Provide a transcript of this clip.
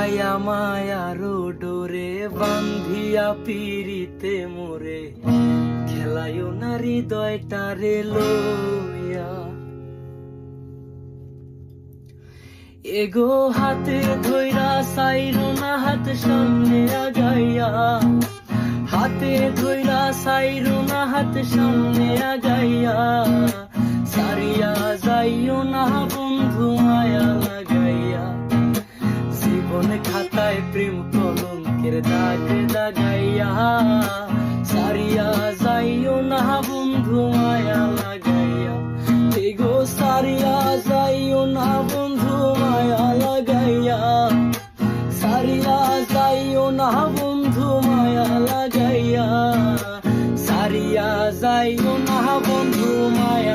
গায়া মায়ারো ডোরে বান্ধিয়া পিরিতে মোরে। খেলায়ও না হৃদয়টারে লইয়া। এগো হাতে ধইরা সাইরো না হাত সামনে আগাইয়া। হাতে ধইরা সাইরো না হাত সামনে আগাইয়া। সারিয়া যাইও না প্রেম কলঙ্কের দাগ দাগাইয়া সারিয়া যাইও না বন্ধু মায়া লাগাইয়া। গো সারিয়া যাইও না বন্ধু মায়া লাগাইয়া। সারিয়া যাইও না বন্ধু মায়া লাগাইয়া। সারিয়া যাইও না বন্ধু মায়া